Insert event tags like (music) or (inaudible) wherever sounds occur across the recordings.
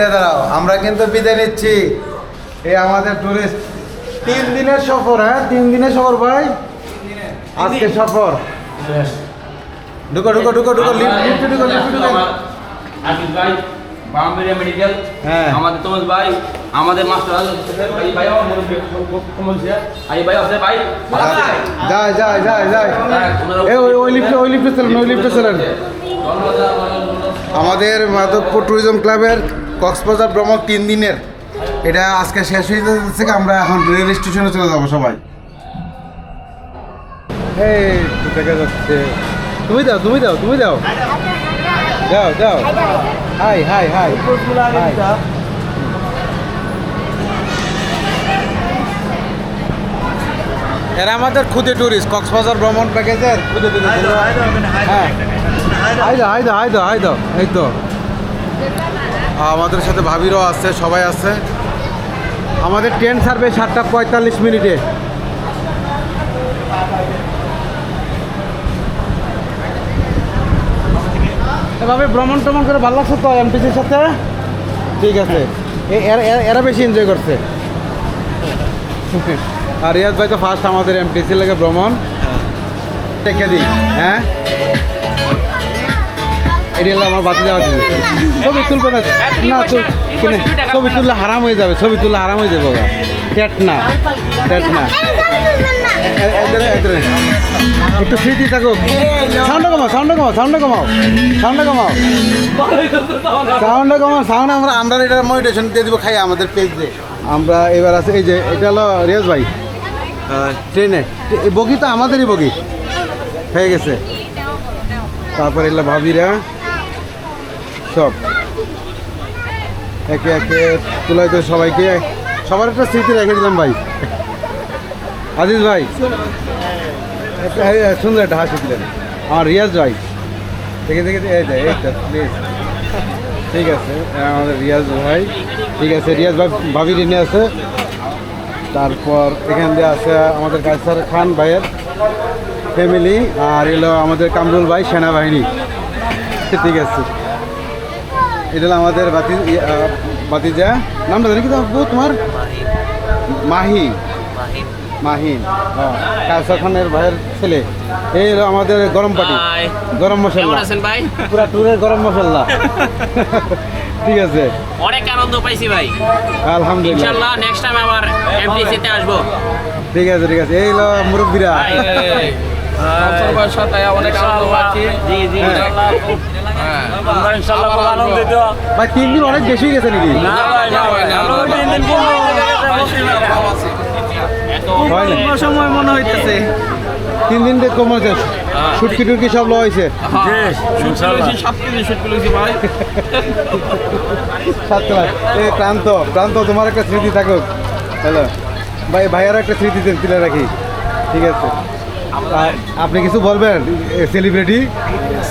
যে দাঁড়াও আমরা কিন্তু বিদায় নিচ্ছি। এই আমাদের টুরিস্ট তিন দিনের সফর হ্যাঁ? তিন দিনের সফর ভাই? আজকে সফর। ঢুকো ঢুকো ঢুকো ঢুকো লিফট ঢুকো লিফটে ঢুকো। আকিব ভাই বামবেরিয়া মেডিকেল হ্যাঁ। আমাদের তোমস ভাই আমাদের মাস্টার ভাই ভাই আই ভাই আছে ভাই। যায় যায় যায় যায় এই ওই ওই লিফটে ওই লিফটে চলেন ওই লিফটে চলেন। আমাদের মাধবপুর ট্যুরিজম ক্লাবের কক্সবাজার ভ্রমণ তিন দিনের। এটা আজকে শেষ হয়ে যাচ্ছে আমরা এখন রেল স্টেশনে চলে যাব সবাই। এই দেখা যাচ্ছে। তুমি দাও তুমি দাও তুমি দাও। দাও দাও হাই হাই হাই। হাই এরা আমাদের খুদে ট্যুরিস্ট কক্সবাজার ভ্রমণ প্যাকেজের খুদে ট্যুরিস্ট হ্যাঁ। হাই দাও হাই দাও হাই দাও হাই দাও এই তো আমাদের সাথে ভাবিরও আছে সবাই আছে। আমাদের ট্রেন ছাড়বে সাতটা পঁয়তাল্লিশ মিনিটে। এভাবে ভ্রমণ ট্রমণ করে ভালো লাগছে তো এমটিসির সাথে? ঠিক আছে। এরা- বেশি এনজয় করছে। আর রিয়াজ ভাই তো ফার্স্ট আমাদের এমটিসি লাগে ভ্রমণ। দেখে দিই হ্যাঁ? এটি হলো আমার বাতি দেওয়া দিবে ছবি তুলবে না না ছবি তুললে হারাম হয়ে যাবে ছবি তুললে হারাম হয়ে যাবে টেট না টেট না। একটু স্মৃতি থাকুক সাউন্ড কমাও সাউন্ড কমাও সাউন্ড কমাও সাউন্ড কমাও। সাউন্ড কমাও সাউন্ড আমরা আমরা এটা মনিটেশন দিয়ে দিব খাই আমাদের পেজে আমরা এবার আছে এই যে এটা হলো রিয়াজ ভাই। ট্রেনে এই বগি তো আমাদেরই বগি। হয়ে গেছে। তারপরে এগুলো ভাবিরা। সব। একে একে তুলাই তো সবাইকে। সবার একটা স্মৃতি রেখে দিলাম ভাই। আজিজ ভাই সুন্দর একটা হাসি দিলেন। আমার রিয়াজ ভাই, দেখে দেখে, এই যে প্লিজ ঠিক আছে, আমাদের রিয়াজ ভাই। ঠিক আছে, রিয়াজ ভাই, ভাবি ঋণে আছে। তারপর এখান দিয়ে আছে আমাদের কায়সার খান ভাইয়ের ফ্যামিলি আর এলো আমাদের কামরুল ভাই, সেনাবাহিনী। ঠিক আছে। এটা হলো আমাদের বাতি ইয়ে, বাতিজা। নামটা জানি কি তোমার? মাহি। মাহিন খানের ভাইয়ের ছেলে। এই হলো আমাদের গরম পাটি. গরম মশলা। আছেন ভাই? পুরা ট্যুরের গরম মশলা। (laughs) ঠিক আছে। অনেক আনন্দ পাইছি ভাই। আলহামদুলিল্লাহ। ইনশাআল্লাহ নেক্সট টাইম আবার এমটিসি তে আসব। ঠিক আছে ঠিক আছে। এই হলো মুরব্বীরা। সাথে অনেক আনন্দ পাচ্ছি। জি জি হ্যাঁ। ইনশাআল্লাহ। হ্যাঁ। আমরা ইনশাল্লাহ খুব আনন্দিত। ভাই তিন দিন অনেক বেশি হয়ে গেছে নাকি? না ভাই না ভাই আমরা তিন দিন হয় সময় মনে হইতেছে। তিন দিন কম হয়েছে সুটকি টুটকি সব লওয়া হয়েছে সাত ভাই। সাত ক্লাস এ প্রান্ত প্রান্ত তোমার একটা স্মৃতি থাকুক। হ্যালো। ভাই ভাইয়ার একটা স্মৃতি তুলে রাখি ঠিক আছে। আপনি কিছু বলবেন? সেলিব্রিটি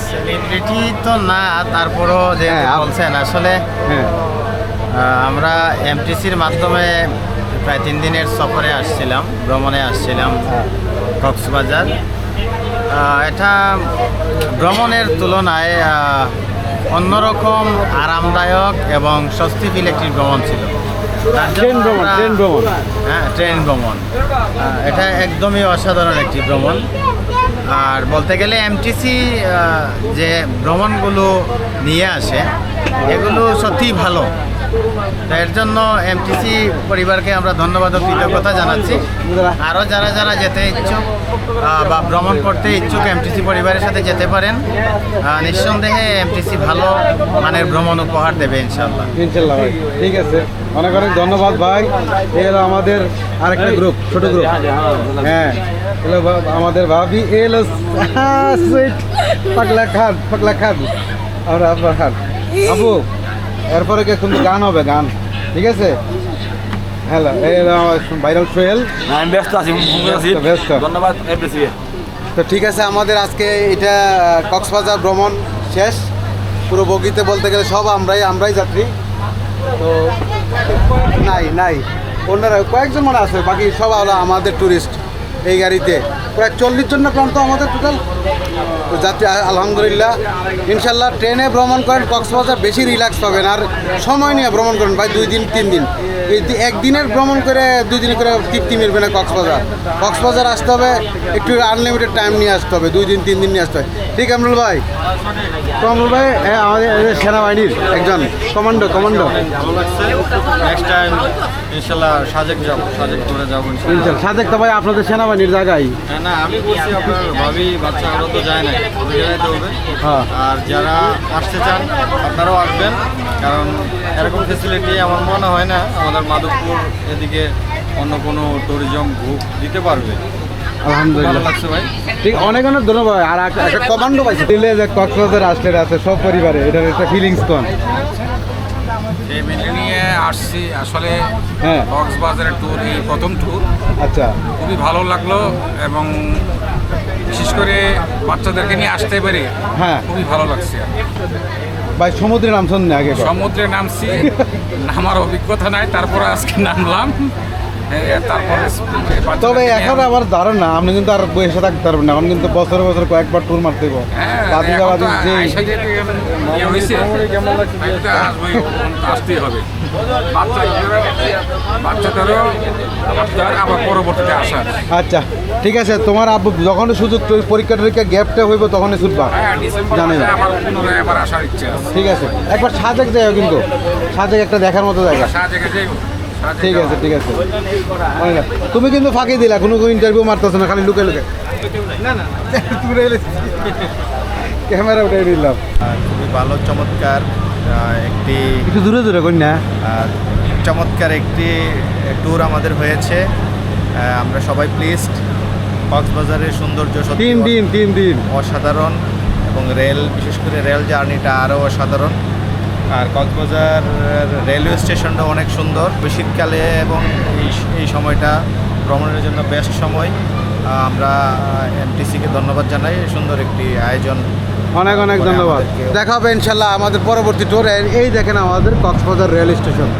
সেলিব্রিটি তো না তারপরও যে হ্যাঁ, বলছেন আসলে হ্যাঁ। আমরা এমটিসির মাধ্যমে প্রায় তিন দিনের সফরে আসছিলাম ভ্রমণে আসছিলাম হ্যাঁ। কক্সবাজার। এটা ভ্রমণের তুলনায় অন্যরকম আরামদায়ক এবং স্বস্তিশীল একটি ভ্রমণ ছিল। ট্রেন ভ্রমণ ট্রেন ভ্রমণ। হ্যাঁ ট্রেন ভ্রমণ। এটা একদমই অসাধারণ একটি ভ্রমণ। আর বলতে গেলে এমটিসি যে ভ্রমণগুলো নিয়ে আসে, এগুলো সত্যিই ভালো। এর জন্য এমটিসি পরিবারকে আমরা ধন্যবাদ ও কৃতজ্ঞতা জানাচ্ছি। আরও যারা যারা যেতে ইচ্ছুক বা ভ্রমণ করতে ইচ্ছুক এমটিসি পরিবারের সাথে যেতে পারেন নিঃসন্দেহে এমটিসি ভালো মানের ভ্রমণ উপহার দেবে ইনশাল্লাহ ইনশাল্লাহ ভাই, ঠিক আছে। অনেক অনেক ধন্যবাদ ভাই। এ হলো আমাদের আরেকটা গ্রুপ ছোট গ্রুপ হ্যাঁ এলো আমাদের ভাবি হলো সুইট, পাগলা খান পাগলা খান। আর আব্বা খান। আবু এরপরে কে কিন্তু গান হবে গান? ঠিক আছে? হ্যালো এই ভাইরাল সোহেল আমি ব্যস্ত আছি ব্যস্ত। ধন্যবাদ তো ঠিক আছে আমাদের আজকে এটা কক্সবাজার ভ্রমণ শেষ। পুরো বগিতে বলতে গেলে সব আমরাই আমরাই যাত্রী। তো নাই নাই। অন্যরা কয়েকজন মনে আছে বাকি সব হলো আমাদের ট্যুরিস্ট এই গাড়িতে। প্রায় চল্লিশ জন প্রান্ত আমাদের টোটাল যাত্রী আলহামদুলিল্লাহ। ইনশাল্লাহ ট্রেনে ভ্রমণ করেন, কক্সবাজার বেশি রিল্যাক্স পাবেন। আর সময় নিয়ে ভ্রমণ করেন, ভাই, দুই দিন, তিন দিন। এই একদিনের ভ্রমণ করে দুই দিন করে তৃপ্তি মিলবে না কক্সবাজার। কক্সবাজার আসতে হবে একটু আনলিমিটেড টাইম নিয়ে আসতে হবে দুই দিন তিন দিন নিয়ে আসতে হবে। ঠিক আমরুল ভাই? কমরুল ভাই এ, আমাদের সেনাবাহিনীর একজন কমান্ডো কমান্ডো। নেক্সট টাইম ইনশাল্লাহ সাজেক যাব সাজেক করে যাব ইনশাল্লাহ। ইনশাল্লাহ। সাদেক তো ভাই আপনাদের সেনাবাহিনীর জায়গায়। হ্যাঁ, না আমি বলছি আপনার ভাবি তো যায় না ওদের জায়গাতে হবে। হ্যাঁ। আর যারা আসতে চান আপনারাও আসবেন কারণ এরকম ফেসিলিটি আমার মনে হয় না আমাদের মাধবপুর এদিকে অন্য কোনো ট্যুরিজম গ্রুপ দিতে পারবে। আলহামদুলিল্লাহ। লাগছে ভাই। ঠিক অনেক অনেক ধন্যবাদ। আর একটা- একটা কমান্ডো পাইছে দিলে যে কক্সবাজার আসলে আছে সব পরিবারে এটার একটা ফিলিংস কোন? ফ্যামিলি নিয়ে আসছি আসলে হ্যাঁ। কক্সবাজারের ট্যুর এই প্রথম ট্যুর আচ্ছা। খুবই ভালো লাগল এবং বিশেষ করে বাচ্চাদেরকে নিয়ে আসতে পেরে হ্যাঁ। খুবই ভালো লাগছে। ভাই সমুদ্রে নামছেন আগে সমুদ্রে নামছি নামার অভিজ্ঞতা নাই তারপরে আজকে নামলাম। তবে নিয়ে- এখন আমার ধারণা আপনি কিন্তু আর বসে থাকতে পারবেন না। এখন কিন্তু বছরে বছরে কয়েকবার ট্যুর মারতে হবে হ্যাঁ, ইয়ে হবে। আবার আচ্ছা ঠিক আছে তোমার আব্বু যখন সুযোগ পরীক্ষা টরীক্ষা গ্যাপটা হইব তখনই ছুটবা। হ্যাঁ জানি না। আবার আবার ঠিক আছে একবার সাজেক যাইও কিন্তু। সাজেক একটা দেখার মতো জায়গা। ঠিক আছে ঠিক আছে। তুমি কিন্তু ফাঁকি দিলা কোনো ইন্টারভিউ মারতেছো না খালি লুকে লুকে। না না তুমি ক্যামেরা (laughs) উঠাই নিলাম। আর খুবই ভালো চমৎকার একটি একটু দূরে দূরে করি না? আর চমৎকার একটি ট্যুর আমাদের হয়েছে। আমরা সবাই প্লিজড কক্সবাজারের সৌন্দর্য তিন দিন তিন দিন। অসাধারণ। এবং রেল বিশেষ করে রেল জার্নিটা আরও অসাধারণ। আর কক্সবাজার রেলওয়ে স্টেশনটা অনেক সুন্দর। শীতকালে এবং এই এই সময়টা ভ্রমণের জন্য বেস্ট সময়। আমরা এমটিসিকে ধন্যবাদ জানাই। সুন্দর একটি আয়োজন অনেক অনেক ধন্যবাদ। দেখা হবে ইনশাল্লাহ আমাদের পরবর্তী ট্যুরে এই দেখেন আমাদের কক্সবাজার রেল স্টেশন।